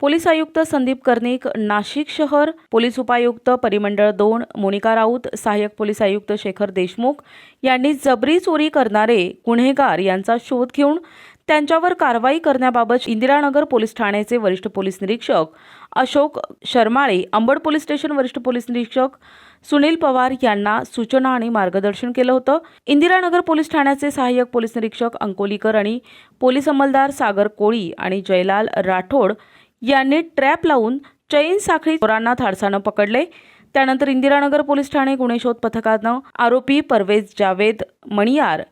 Police आयुक्त संदीप कर्णिक नाशिक शहर police उपायुक्त परिमंडळ दोन मोनिका राऊत सहाय्यक पोलीस आयुक्त शेखर देशमुख यांनी जबरी चोरी करणारे गुन्हेगार यांचा शोध घेऊन त्यांच्यावर कारवाई करण्याबाबत इंदिरानगर पोलीस ठाण्याचे वरिष्ठ पोलीस निरीक्षक अशोक शर्माळे अंबड पोलीस स्टेशन वरिष्ठ पोलीस निरीक्षक सुनील पवार यांना सूचना आणि मार्गदर्शन केलं होतं. इंदिरानगर पोलीस ठाण्याचे सहाय्यक पोलीस निरीक्षक अंकोलीकर आणि पोलीस अंमलदार सागर कोळी आणि जयलाल राठोड यांनी ट्रॅप लावून चैन साखळी चोरांना धाडसानं पकडले. त्यानंतर इंदिरानगर पोलीस ठाणे गुन्हे शोध पथकानं आरोपी परवेज जावेद मणियार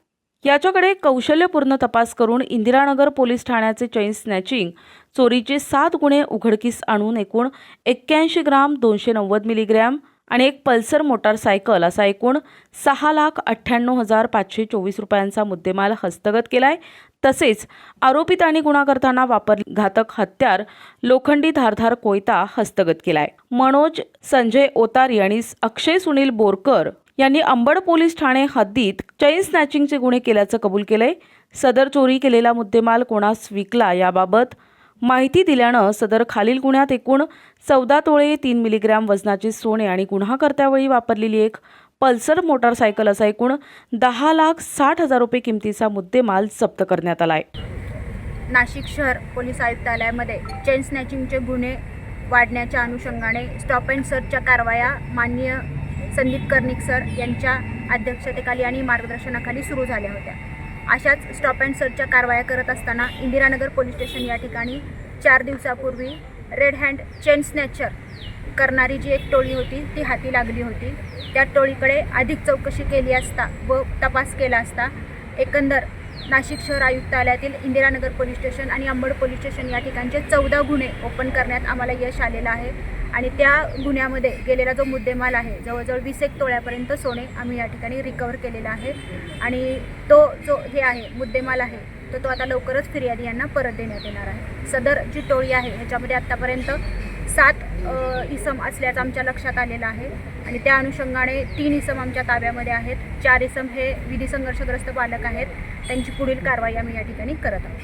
याच्याकडे कौशल्यपूर्ण तपास करून इंदिरानगर पोलीस ठाण्याचे चैन स्नॅचिंग चोरीचे सात गुन्हे उघडकीस आणून एकूण एक्क्याऐंशी ग्राम दोनशे नव्वद मिलीग्रॅम आणि एक पल्सर मोटारसायकल असा एकूण सहा लाख अठ्ठ्याण्णव हजार पाचशे चोवीस रुपयांचा मुद्देमाल हस्तगत केला आहे तसेच आरोपित आणि गुन्हा करताना वापर घातक हत्यार लोखंडी धारधार कोयता हस्तगत केला आहे मनोज संजय ओतारी आणि अक्षय सुनील बोरकर यांनी अंबड पोलीस ठाणे हद्दीत चैन स्नॅचिंगचे गुन्हे केल्याचं कबूल केलंय. सदर चोरी केलेला मुद्देमाल कोणास विकला याबाबत माहिती दिल्यानं सदर खालील गुन्ह्यात एकूण चौदा तोळे तीन मिलीग्रॅम वजनाचे सोने आणि गुन्हा करत्यावेळी वापरलेली एक पल्सर मोटारसायकल असा एकूण दहा लाख साठ हजार रुपये किमतीचा मुद्देमाल जप्त करण्यात आलाय. नाशिक शहर पोलीस आयुक्तालयामध्ये चेन स्नॅचिंगचे गुन्हे वाढण्याच्या अनुषंगाने स्टॉप अँड सर्चच्या कारवाया माननीय संदीप कर्णिक सर यांच्या अध्यक्षतेखाली आणि मार्गदर्शनाखाली सुरू झाल्या होत्या. अशाच स्टॉप अँड सर्चच्या कारवाया करत असताना इंदिरानगर पोलीस स्टेशन या ठिकाणी चार दिवसापूर्वी रेड हँड चेन स्नॅचर करणारी जी एक टोळी होती ती हाती लागली होती. त्या टोळीकडे अधिक चौकशी केली असता व तपास केला असता एकंदर नाशिक शहर आयुक्तालयातील इंदिरानगर पोलीस स्टेशन आणि अंबड पोलीस स्टेशन या ठिकाणचे चौदा गुन्हे ओपन करण्यात आम्हाला यश आलेलं आहे. आणि त्या गुन्ह्यामध्ये गेलेला जो मुद्देमाल आहे जवळजवळ वीस एक तोळ्यापर्यंत सोने आम्ही या ठिकाणी रिकवर केलेला आहे. आणि तो जो हे आहे मुद्देमाल आहे तर तो आता लवकरच फिर्यादी यांना परत देण्यात येणार आहे. सदर जी टोळी आहे ह्याच्यामध्ये आत्तापर्यंत सात इसम असल्याचं आमच्या लक्षात आलेलं आहे. आणि त्या अनुषंगाने तीन इसम आमच्या ताब्यामध्ये आहेत. चार इसम हे विधी संघर्षग्रस्त पालक आहेत. त्यांची पुढील कारवाई आम्ही या ठिकाणी करत आहोत.